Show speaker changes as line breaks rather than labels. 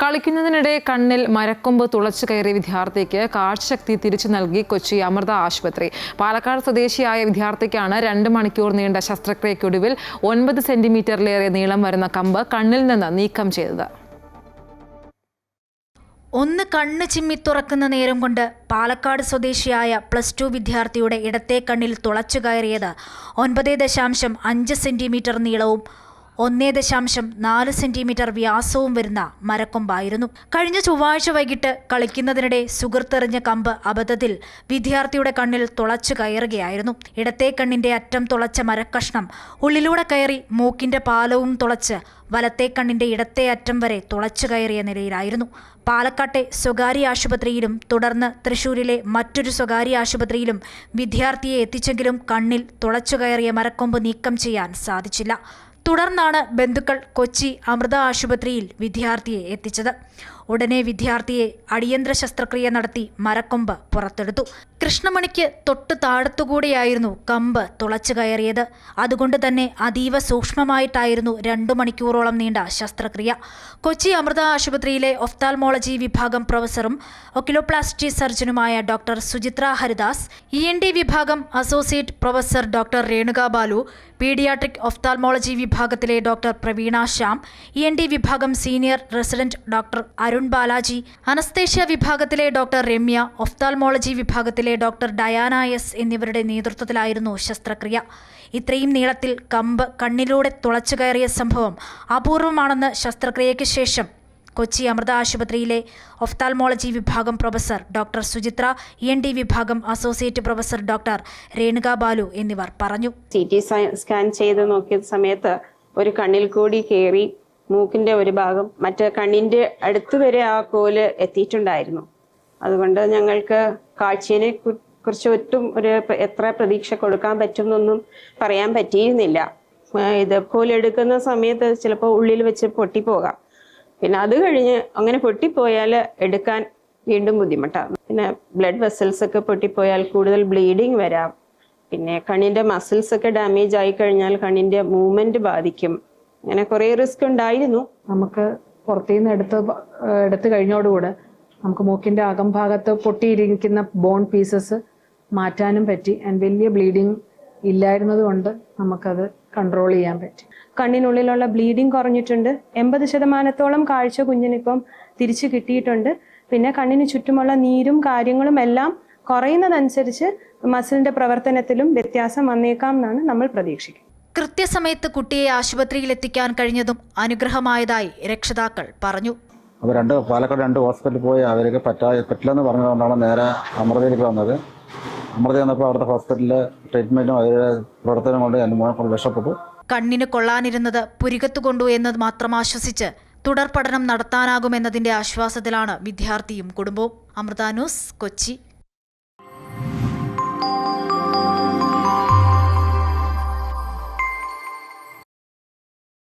കളിക്കുന്നതിനിടെ കണ്ണിൽ മരക്കൊമ്പ് തുളച്ചു കയറിയ വിദ്യാർത്ഥിക്ക് കാഴ്ചശക്തി തിരിച്ചു നൽകി കൊച്ചി അമൃത ആശുപത്രി. പാലക്കാട് സ്വദേശിയായ വിദ്യാർത്ഥിക്കാണ് രണ്ട് മണിക്കൂർ നീണ്ട ശസ്ത്രക്രിയയ്ക്കൊടുവിൽ ഒൻപത് സെന്റിമീറ്ററിലേറെ നീളം വരുന്ന കമ്പ് കണ്ണിൽ നിന്ന് നീക്കം ചെയ്തത്.
ഒന്ന് കണ്ണ് ചിമ്മി തുറക്കുന്ന നേരം കൊണ്ട് പാലക്കാട് സ്വദേശിയായ പ്ലസ് ടു വിദ്യാർത്ഥിയുടെ ഇടത്തെ കണ്ണിൽ തുളച്ചു കയറിയത് ഒൻപത് ദശാംശം അഞ്ച് സെന്റിമീറ്റർ നീളവും ഒന്നേ ദശാംശം നാല് സെന്റിമീറ്റർ വ്യാസവും വരുന്ന മരക്കൊമ്പായിരുന്നു. കഴിഞ്ഞ ചൊവ്വാഴ്ച വൈകിട്ട് കളിക്കുന്നതിനിടെ സുഹൃത്തെറിഞ്ഞ കമ്പ് അബദ്ധത്തിൽ വിദ്യാർത്ഥിയുടെ കണ്ണിൽ തുളച്ചു കയറുകയായിരുന്നു. ഇടത്തെ കണ്ണിന്റെ അറ്റം തുളച്ച മരക്കഷ്ണം ഉള്ളിലൂടെ കയറി മൂക്കിന്റെ പാലവും തുളച്ച് വലത്തെ കണ്ണിന്റെ ഇടത്തെ അറ്റം വരെ തുളച്ചു കയറിയ നിലയിലായിരുന്നു. പാലക്കാട്ടെ സ്വകാര്യ ആശുപത്രിയിലും തുടർന്ന് തൃശൂരിലെ മറ്റൊരു സ്വകാര്യ ആശുപത്രിയിലും വിദ്യാർത്ഥിയെ എത്തിച്ചെങ്കിലും കണ്ണിൽ തുളച്ചു കയറിയ മരക്കൊമ്പ് നീക്കം ചെയ്യാൻ സാധിച്ചില്ല. തുടർന്നാണ് ബന്ധുക്കൾ കൊച്ചി അമൃത ആശുപത്രിയിൽ വിദ്യാർത്ഥിയെ എത്തിച്ചത്. ഉടനെ വിദ്യാർത്ഥിയെ അടിയന്തര ശസ്ത്രക്രിയ നടത്തി മരക്കൊമ്പ് പുറത്തെടുത്തു. കൃഷ്ണമണിക്ക് തൊട്ട് താഴത്തുകൂടെയായിരുന്നു കമ്പ് തുളച്ചു കയറിയത്. അതുകൊണ്ട് തന്നെ അതീവ സൂക്ഷ്മമായിട്ടായിരുന്നു രണ്ടു മണിക്കൂറോളം നീണ്ട ശസ്ത്രക്രിയ. കൊച്ചി അമൃത ആശുപത്രിയിലെ ഒഫ്താൽമോളജി വിഭാഗം പ്രൊഫസറും oculoplasty സർജനുമായ doctor Suchitra Haridas E N D വിഭാഗം associate professor doctor Renuka Balu paediatric ophthalmology വിഭാഗത്തിലെ doctor Praveena Shyam E N D വിഭാഗം senior resident doctor Arun Balaji anaesthesia വിഭാഗത്തിലെ ഡോക്ടർ രമ്യ ഒഫ്താൽമോളജി വിഭാഗത്തിലെ ഡോക്ടർ ഡയാന എസ് എന്നിവരുടെ നേതൃത്വത്തിലായിരുന്നു ശസ്ത്രക്രിയ. ഇത്രയും നീളത്തിൽ കമ്പ് കണ്ണിലൂടെ തുളച്ചു കയറിയ സംഭവം അപൂർവമാണെന്ന് ശസ്ത്രക്രിയയ്ക്ക് ശേഷം കൊച്ചി അമൃത ആശുപത്രിയിലെ ഒഫ്താൽമോളജി വിഭാഗം professor doctor Suchitra E N D വിഭാഗം associate professor doctor Renuka Balu എന്നിവർ പറഞ്ഞു.
സ്കാൻ ചെയ്ത് നോക്കിയ സമയത്ത് ഒരു കണ്ണിൽ കൂടി കയറി മൂക്കിന്റെ ഒരു ഭാഗം മറ്റേ കണ്ണിന്റെ അടുത്ത് വരെ ആ കോൽ എത്തിയിട്ടുണ്ടായിരുന്നു. അതുകൊണ്ട് ഞങ്ങൾക്ക് കാഴ്ചയെ കുറിച്ച് ഒട്ടും ഒരു എത്ര പ്രതീക്ഷ കൊടുക്കാൻ പറ്റുമെന്നൊന്നും പറയാൻ പറ്റിയിരുന്നില്ല. ഇത് കോലെടുക്കുന്ന സമയത്ത് ചിലപ്പോൾ ഉള്ളിൽ വെച്ച് പൊട്ടിപ്പോകാം. പിന്നെ അത് കഴിഞ്ഞ് അങ്ങനെ പൊട്ടിപ്പോയാൽ എടുക്കാൻ വീണ്ടും ബുദ്ധിമുട്ടാണ്. പിന്നെ ബ്ലഡ് വെസൽസ് ഒക്കെ പൊട്ടിപ്പോയാൽ കൂടുതൽ ബ്ലീഡിങ് വരാം. പിന്നെ കണ്ണിന്റെ മസിൽസ് ഒക്കെ ഡാമേജ് ആയി കഴിഞ്ഞാൽ കണ്ണിന്റെ മൂവ്മെന്റ് ബാധിക്കും. അങ്ങനെ കുറേ റിസ്ക് ഉണ്ടായിരുന്നു.
നമുക്ക് പുറത്തുനിന്ന് എടുത്ത് എടുത്തു കഴിഞ്ഞോടുകൂടെ നമുക്ക് മൂക്കിന്റെ അകംഭാഗത്ത് പൊട്ടിയിരിക്കുന്ന ബോൺ പീസസ് മാറ്റാനും പറ്റി. ആൻഡ് വലിയ ബ്ലീഡിങ് ഇല്ലായിരുന്നത് കൊണ്ട് നമുക്കത് കൺട്രോൾ ചെയ്യാൻ പറ്റി.
കണ്ണിനുള്ളിലുള്ള ബ്ലീഡിങ് കുറഞ്ഞിട്ടുണ്ട്. എൺപത് ശതമാനത്തോളം കാഴ്ച കുഞ്ഞിനിപ്പം തിരിച്ചു കിട്ടിയിട്ടുണ്ട്. പിന്നെ കണ്ണിന് ചുറ്റുമുള്ള നീരും കാര്യങ്ങളും എല്ലാം കുറയുന്നതനുസരിച്ച് മസിലിന്റെ പ്രവർത്തനത്തിലും വ്യത്യാസം വന്നേക്കാം എന്നാണ് നമ്മൾ പ്രതീക്ഷിക്കുന്നത്.
കൃത്യസമയത്ത് കുട്ടിയെ ആശുപത്രിയിൽ എത്തിക്കാൻ കഴിഞ്ഞതും അനുഗ്രഹമായതായി രക്ഷിതാക്കൾ പറഞ്ഞു.
അപ്പോൾ രണ്ട് പാലക്കാട് രണ്ട് ഹോസ്പിറ്റലിൽ പോയി അവർക്ക് പറ്റാ പറ്റില്ലെന്ന് പറഞ്ഞതുകൊണ്ടാണ് നേരെ അമൃതയിലേക്ക് വന്നത്. അമൃത വന്നപ്പോൾ അവിടുത്തെ ഹോസ്പിറ്റലിലെ ട്രീറ്റ്മെന്റും അവരുടെ പ്രവർത്തനം കൊണ്ട് എന്റെ മോനെ കൊണ്ട് രക്ഷപ്പെട്ടു.
കണ്ണിന് കൊള്ളാനിരുന്നത് പുരികത്തുകൊണ്ടു എന്നത് മാത്രം ആശ്വസിച്ച് തുടർ പഠനം നടത്താനാകുമെന്നതിന്റെ ആശ്വാസത്തിലാണ് വിദ്യാർത്ഥിയും കുടുംബവും. അമൃത ന്യൂസ് കൊച്ചി.